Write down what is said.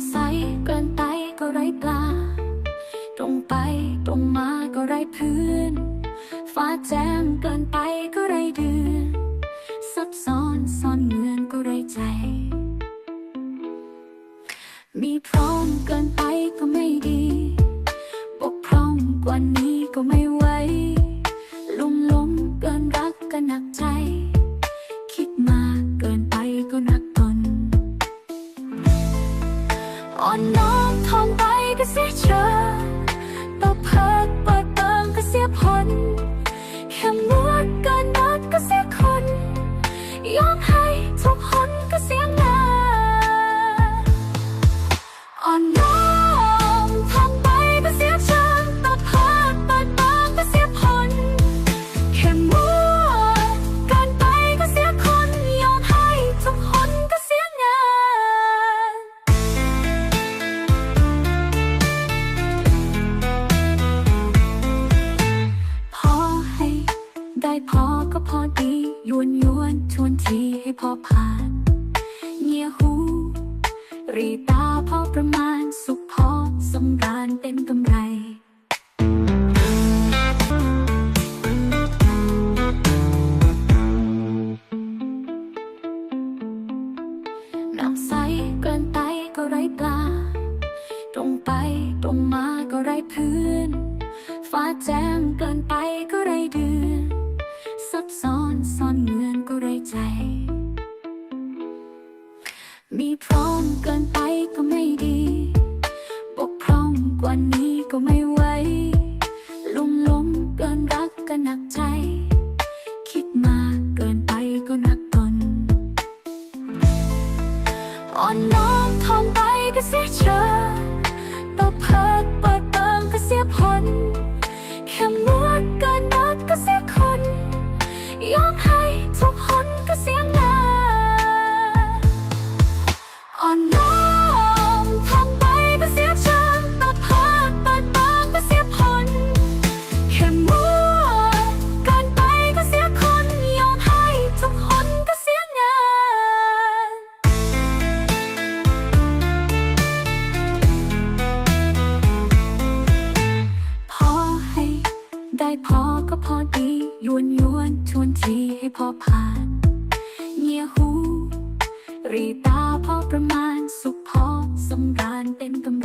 เกินไปก็ไร้ปลา ตรงไปตรงมาก็ไร้พื้น ฟ้าแจ้งเกินไปก็ไร้เดือนซับซ้อนซ่อนเงื่อนก็ไร้ใจ มีพร้อมเกินไปก็ไม่ดี บกพร่องกว่า ไปก็ พอก็พอดียวนยวนชวนทีให้พอผ่าน เงียหูรีตาพอประมาณสุขพอสำราญเต็มกำไรน้ำใสเกินไปก็ไร้ปลา ตรงไปตรงมาก็ไร้พื้น ฟ้าแจ้งเกินไปก็ไร้เดือน ซับซ้อนซ่อนเงื่อนก็ไรใจ มีพร้อมเกินไปก็ไม่ดี บกพร่องกว่านี้ก็ไม่ไหวลุ่มหลงเกินรักก็หนักใจ คิดมากเกินไปก็หนักตน อ่อนน้อมทองไปก็เสียเชิญตบเพิดเปิ ดียวนยวนชวนทีให้พอผ่านเงียหู รีตาพอประมาณสุขพอสำราญเต็มกำ